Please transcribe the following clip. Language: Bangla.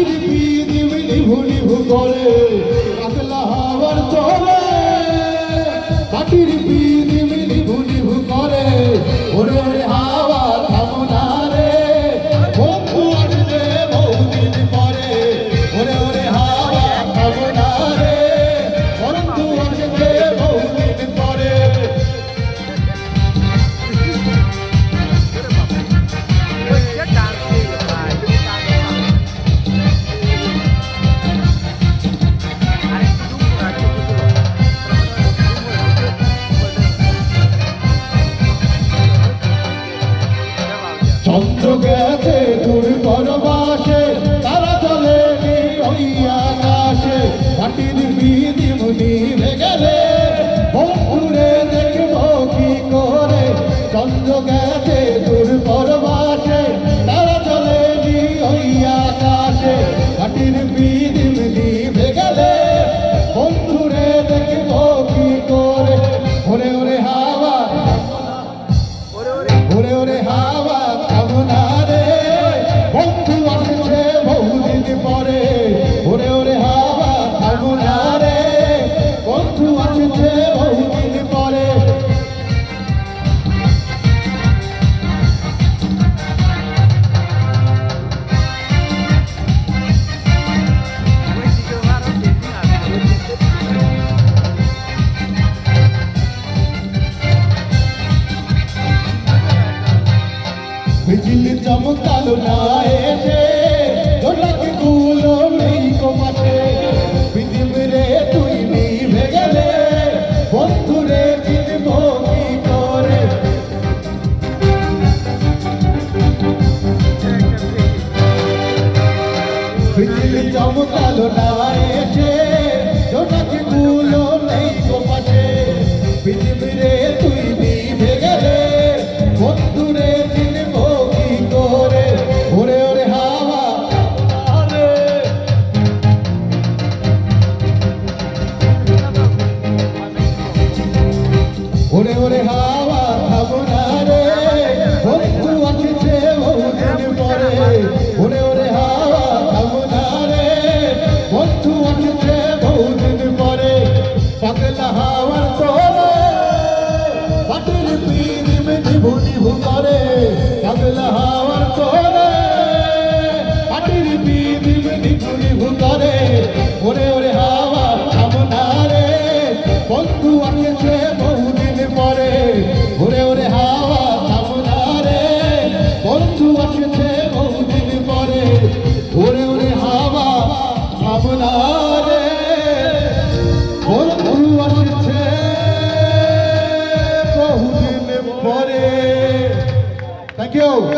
মাটির পিদিম নিভু নিভু করে পাতলা হাওয়ার চলে মাটির পিদিম চন্দ্র গেছে দূর পরবাসে তারা চলে ওই আকাশে। মাটির বিধি মুনি গেলে বন্ধুরে দেখব কি করে? চন্দ্র গেছে বিজলি চমকালো না এসে দোলাকে গুলো নেই কমাতে পৃথিবী রে, তুই নিভে গেলে বন্ধু রে চিনব কি করে? বিজলি চমকালো না এসে দোলাকে গুলো নেই কমাতে ওরে ওরে, হাওয়া ভাবনা রে। বন্ধু আসছে বহুদিন পরে ওরে ওরে, হাওয়া ভাবনা রে। বন্ধু আসছে বহুদিন পরে পাগলা হাওয়ার তোরে পাটির পিরিম নিভু নিভু করে। পাগলা হাওয়ার তোরে পাটির পিরিম নিভু নিভু করে। ওরে ওরে, হাওয়া ভাবনা রে। বন্ধু আসছে